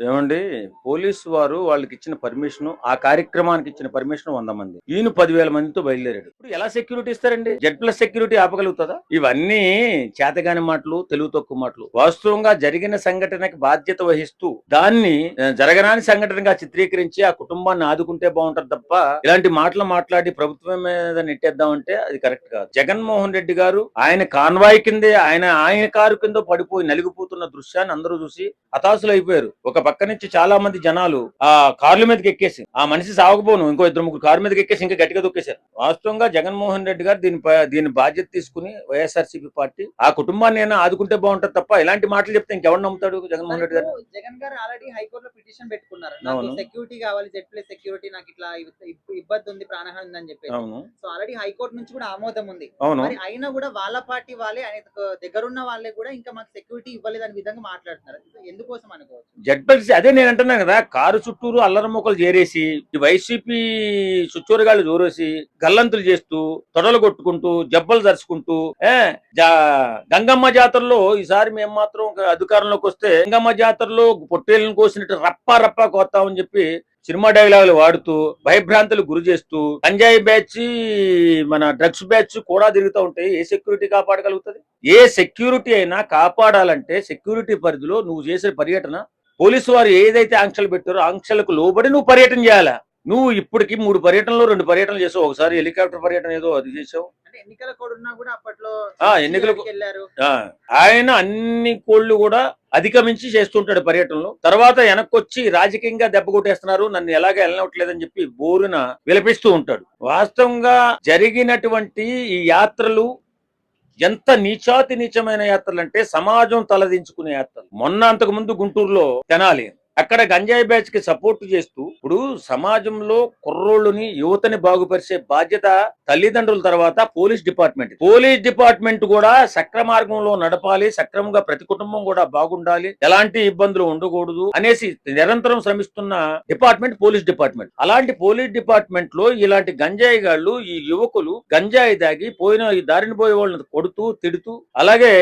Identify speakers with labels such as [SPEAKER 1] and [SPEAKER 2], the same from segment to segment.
[SPEAKER 1] ఏమండి? పోలీసు వారు వాళ్ళకి ఇచ్చిన పర్మిషన్ ఆ కార్యక్రమానికి ఇచ్చిన పర్మిషన్ వంద మంది. ఈయన పదివేల మందితో బయలుదేరాడు. ఇప్పుడు ఎలా సెక్యూరిటీ ఇస్తారండి? జెడ్ ప్లస్ సెక్యూరిటీ ఆపగలుగుతుందా? ఇవన్నీ చేతగాని మాటలు తెలుగు తక్కువ మాటలు. వాస్తవంగా జరిగిన సంఘటనకి బాధ్యత వహిస్తూ దాన్ని జరగనాని జరగరాని సంఘటనగా చిత్రీకరించి ఆ కుటుంబాన్ని ఆదుకుంటే బాగుంటది తప్ప ఇలాంటి మాటలు మాట్లాడి ప్రభుత్వం మీద నెట్టేద్దామంటే అది కరెక్ట్ కాదు. జగన్మోహన్ రెడ్డి గారు ఆయన కాన్వాయ్ కిందే ఆయన ఆయన కారు కింద పడిపోయి నలిగిపోతున్న దృశ్యాన్ని అందరూ చూసి హతాశులు అయిపోయారు ఒక పక్క నుంచి చాలా మంది జనాలు ఆ కార్ల మీదకి ఎక్కేసి ఆ మనిషి సాగపోను ఇంకో ఇద్దరు ముగ్గురు కారు మీదకి ఎక్కేసి ఇంకా గట్టిగా దొక్కేశారు. వాస్తవంగా జగన్మోహన్ రెడ్డి గారు దీని దీని బాధ్యత తీసుకుని వైఎస్ఆర్సీపీ పార్టీ ఆ కుటుంబాన్ని అయినా ఆదుకుంటే బాగుంటది తప్ప ఇలాంటి మాటలు చెప్తే ఇంకెవరు నమ్ముతాడు జగన్మోహన్ రెడ్డి గారు
[SPEAKER 2] జగన్ గారు ఆల్రెడీ హైకోర్టులో పిటిషన్ పెట్టుకున్నారు. సెక్యూరిటీ కావాలి జెడ్ ప్లస్ సెక్యూరిటీ నాకు ఇట్లా ఇబ్- ఇబ్- ఇబ్బంది ఉంది ప్రాణహాని ఉందని
[SPEAKER 1] అవును.
[SPEAKER 2] సో ఆల్రెడీ హైకోర్టు నుంచి కూడా ఆమోదం ఉంది.
[SPEAKER 1] అవును.
[SPEAKER 2] మరి అయినా కూడా వాళ్ళ పార్టీ వాళ్ళే దగ్గరున్న వాళ్ళే కూడా ఇంకా మాకు సెక్యూరిటీ ఇవ్వలేదు అనే విధంగా మాట్లాడుతున్నారు. ఎందుకోసం అనుకోవచ్చు?
[SPEAKER 1] జడ్పల్సి అదే నేను అంటున్నాను కదా కారు చుట్టూరు అల్లరి మొక్కలు చేరేసి వైసీపీ చుట్టూరుగాళ్ళు జోరేసి గల్లంతులు చేస్తూ తొడలు కొట్టుకుంటూ జబ్బలు దరుచుకుంటూ గంగమ్మ జాతరలో ఈసారి మేము మాత్రం అధికారంలోకి వస్తే గంగమ్మ జాతరలో పొట్టేళ్ళను కోసినట్టు రప్ప రప్ప కోస్తామని చెప్పి సినిమా డైలాగులు వాడుతూ భయభ్రాంతులు గురి చేస్తూ గంజాయి బ్యాచ్ మన డ్రగ్స్ బ్యాచ్ కూడా తిరుగుతూ ఉంటాయి ఏ సెక్యూరిటీ కాపాడగలుగుతుంది? ఏ సెక్యూరిటీ అయినా కాపాడాలంటే సెక్యూరిటీ పరిధిలో నువ్వు చేసే పర్యటన పోలీసు వారు ఏదైతే ఆంక్షలు పెట్టారో ఆంక్షలకు లోబడి నువ్వు పర్యటన చేయాలా? నువ్వు ఇప్పటికి మూడు పర్యటనలు రెండు పర్యటనలు చేసావు. ఒకసారి హెలికాప్టర్ పర్యటన ఏదో అది చేసావు.
[SPEAKER 2] ఎన్నికల కోడ్ అప్పట్లో
[SPEAKER 1] ఆ, ఎన్నికల
[SPEAKER 2] CRT కి వెళ్ళారు
[SPEAKER 1] ఆ, ఆయన అన్ని కోళ్ళు కూడా అధిగమించి చేస్తుంటాడు పర్యటనలో. తర్వాత వెనక్కొచ్చి రాజకీయంగా దెబ్బ కొట్టేస్తున్నారు. నన్ను ఎలాగ వెళ్ళనట్లేదని చెప్పి బోరున విలపిస్తూ ఉంటాడు. వాస్తవంగా జరిగినటువంటి ఈ యాత్రలు ఎంత నీచాతి నీచమైన యాత్రలు అంటే సమాజం తలదించుకునే యాత్రలు. మొన్న అంతకు ముందు గుంటూరులో తెనాలి. అక్కడ గంజాయి బ్యాచ్కి సపోర్ట్ చేస్తూ ఇప్పుడు సమాజంలో కుర్రోళ్ళని యువతని బాగుపరిచే బాధ్యత తల్లిదండ్రుల తర్వాత పోలీస్ డిపార్ట్మెంట్. పోలీస్ డిపార్ట్మెంట్ కూడా సక్ర మార్గంలో నడపాలి సక్రమంగా ప్రతి కుటుంబం కూడా బాగుండాలి ఎలాంటి ఇబ్బందులు ఉండకూడదు అనేసి నిరంతరం శ్రమిస్తున్న డిపార్ట్మెంట్ పోలీస్ డిపార్ట్మెంట్. అలాంటి పోలీస్ డిపార్ట్మెంట్లో ఇలాంటి గంజాయి గాళ్ళు ఈ యువకులు గంజాయి దాగి పోయిన ఈ దారిని పోయే వాళ్ళని కొడుతూ తిడుతూ అలాగే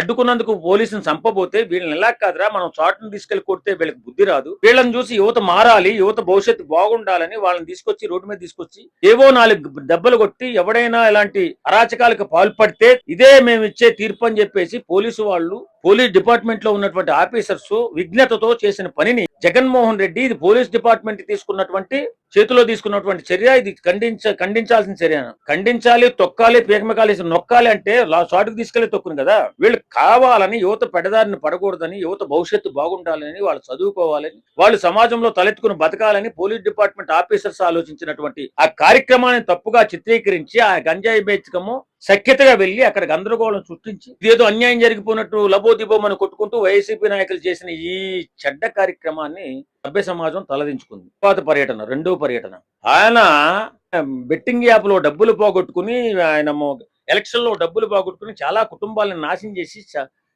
[SPEAKER 1] అడ్డుకున్నందుకు పోలీసుని చంపబోతే వీళ్ళని ఎలా కాదురా? మనం చాటును తీసుకెళ్ళి కొడితే వీళ్ళకి బుద్ధి రాదు వీళ్ళని చూసి యువత మారాలి యువత భవిష్యత్తు బాగుండాలని వాళ్ళని తీసుకొచ్చి రోడ్డు మీద తీసుకొచ్చి ఏవో నాలుగు దెబ్బలు కొట్టి ఎవడైనా ఇలాంటి అరాచకాలకు పాల్పడితే ఇదే మేము ఇచ్చే తీర్పు అని చెప్పేసి పోలీసు వాళ్ళు పోలీస్ డిపార్ట్మెంట్లో ఉన్నటువంటి ఆఫీసర్స్ విజ్ఞతతో చేసిన పనిని జగన్మోహన్ రెడ్డి ఇది పోలీస్ డిపార్ట్మెంట్ తీసుకున్నటువంటి చేతిలో తీసుకున్నటువంటి చర్య ఇది ఖండించ ఖండించాల్సిన చర్య. ఖండించాలి తొక్కాలి పీకమకాలి నొక్కాలి అంటే లా షాటుకు తీసుకెళ్ళి తొక్కును కదా. వీళ్ళు కావాలని యువత పెడదారిని పడకూడదని యువత భవిష్యత్తు బాగుండాలని వాళ్ళు చదువుకోవాలని వాళ్ళు సమాజంలో తలెత్తుకుని బతకాలని పోలీస్ డిపార్ట్మెంట్ ఆఫీసర్స్ ఆలోచించినటువంటి ఆ కార్యక్రమాన్ని తప్పుగా చిత్రీకరించి ఆ గంజాయి బేచకము సఖ్యతగా వెళ్ళి అక్కడ గందరగోళం సృష్టించి ఇదేదో అన్యాయం జరిగిపోయినట్టు లబోదిబోమని కొట్టుకుంటూ వైసీపీ నాయకులు చేసిన ఈ చెడ్డ కార్యక్రమాన్ని సభ్య సమాజం తలదించుకుంది. తర్వాత పర్యటన రెండో పర్యటన. ఆయన బెట్టింగ్ యాప్లో డబ్బులు పోగొట్టుకుని ఆయన ఎలక్షన్లో డబ్బులు పోగొట్టుకుని చాలా కుటుంబాలను నాశనం చేసి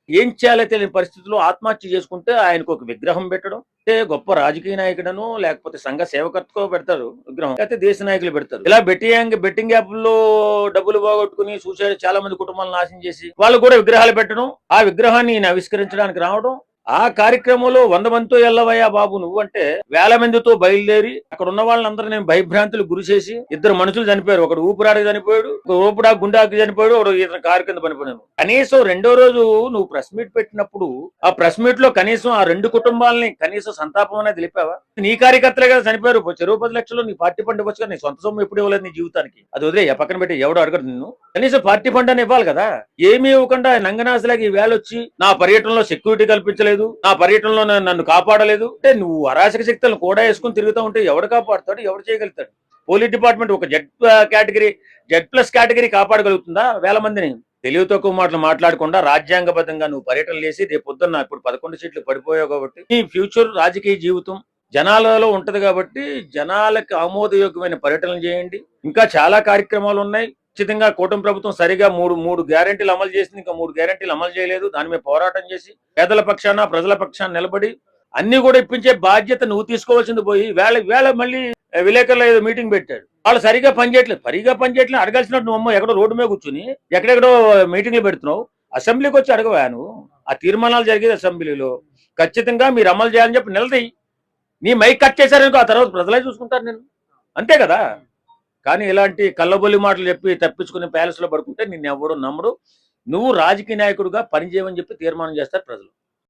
[SPEAKER 1] ఏం చేయాలో తెలియని పరిస్థితుల్లో ఆత్మహత్య చేసుకుంటే ఆయనకు ఒక విగ్రహం పెట్టడం అంటే గొప్ప రాజకీయ నాయకుడను లేకపోతే సంఘ సేవకర్తకో పెడతారు విగ్రహం. లేకపోతే దేశ నాయకులు పెడతారు. ఇలా బెట్టింగ్ బెట్టింగ్ యాప్లో డబ్బులు పోగొట్టుకుని సూసైడ్ చాలా మంది కుటుంబాలను నాశనం చేసి వాళ్ళు కూడా విగ్రహాలు పెట్టడం ఆ విగ్రహాన్ని ఈయన ఆవిష్కరించడానికి రావడం ఆ కార్యక్రమంలో వంద మందితో ఎల్లవయ్యా బాబు నువ్వు అంటే వేల మందితో బయలుదేరి అక్కడ ఉన్న వాళ్ళందరూ నేను భయభ్రాంతులు గురి చేసి ఇద్దరు మనుషులు చనిపోయారు. ఒకడు ఊపిరాడికి చనిపోయాడు ఒక ఊపిరా గుండాకి చనిపోయాడు ఒకడు ఇతను కారు కింద కనీసం రెండో రోజు నువ్వు ప్రెస్ మీట్ పెట్టినప్పుడు ఆ ప్రెస్ మీట్లో కనీసం ఆ రెండు కుటుంబాలని కనీసం సంతాపం అనేది తెలిపావా? నీ కార్యకర్తలే కదా చనిపోయారు. చెరువు పది లక్షలు నీ పార్టీ ఫండ్ ఇవ్వచ్చు కదా నీ సొంత సొమ్ము ఎప్పుడు ఇవ్వలేదు నీ జీవితానికి? అది వదిలే పక్కన పెట్టి ఎవడు అడగడు నిన్ను? కనీసం పార్టీ ఫండ్ అని ఇవ్వాలి కదా. ఏమీ ఇవ్వకుండా నంగనాశలాగా ఈ వేళ వచ్చి నా పర్యటనలో సెక్యూరిటీ కల్పించలేదు. నా పర్యటనలో నన్ను- కాపాడలేదు. అంటే నువ్వు అరాచక శక్తులను కూడా వేసుకుని తిరుగుతూ ఉంటే ఎవడు కాపాడుతాడు ఎవడు చేయగలుగుతాడు? పోలీస్ డిపార్ట్మెంట్ ఒక Z category Z plus category కాపాడగలుగుతుందా? వేల మందిని. తెలివి తక్కువ మాటలు మాట్లాడకుండా రాజ్యాంగబద్ధంగా నువ్వు పర్యటనలు చేసి రేపు పొద్దున్న ఇప్పుడు పదకొండు సీట్లు పడిపోయావు కాబట్టి నీ ఫ్యూచర్ రాజకీయ జీవితం జనాలలో ఉంటది కాబట్టి జనాలకు ఆమోదయోగ్యమైన పర్యటనలు చేయండి. ఇంకా చాలా కార్యక్రమాలు ఉన్నాయి. ఖచ్చితంగా కూటమి ప్రభుత్వం సరిగా మూడు మూడు గ్యారెంటీలు అమలు చేసింది. ఇంకా మూడు గ్యారెంటీలు అమలు చేయలేదు. దాని మీద పోరాటం చేసి పేదల పక్షాన ప్రజల పక్షాన నిలబడి అన్ని కూడా ఇప్పించే బాధ్యత నువ్వు తీసుకోవాల్సింది పోయి వేళ వేళ మళ్ళీ విలేకరుల ఏదో మీటింగ్ పెట్టాడు. వాళ్ళు సరిగా పనిచేయట్లేదు సరిగా పనిచేయట్లేదు అడగాల్సినట్టు నువ్వు అమ్మ ఎక్కడో రోడ్డు మీద కూర్చుని ఎక్కడెక్కడో మీటింగ్లు పెడుతున్నావు. అసెంబ్లీకి వచ్చి అడగవా నువ్వు? ఆ తీర్మానాలు జరిగేది అసెంబ్లీలో. ఖచ్చితంగా మీరు అమలు చేయాలని చెప్పి నిలదీ నీ మైక్ కట్ చేశారనుకో ఆ తర్వాత ప్రజలే చూసుకుంటారు నేను అంతే కదా? కానీ ఇలాంటి కళ్ళబొల్లి మాటలు చెప్పి తప్పించుకుని ప్యాలెస్లో పడుకుంటే నిన్ను ఎవడు నమ్మడు. నువ్వు రాజకీయ నాయకుడిగా పనిచేయమని చెప్పి తీర్మానం చేస్తారు ప్రజలు.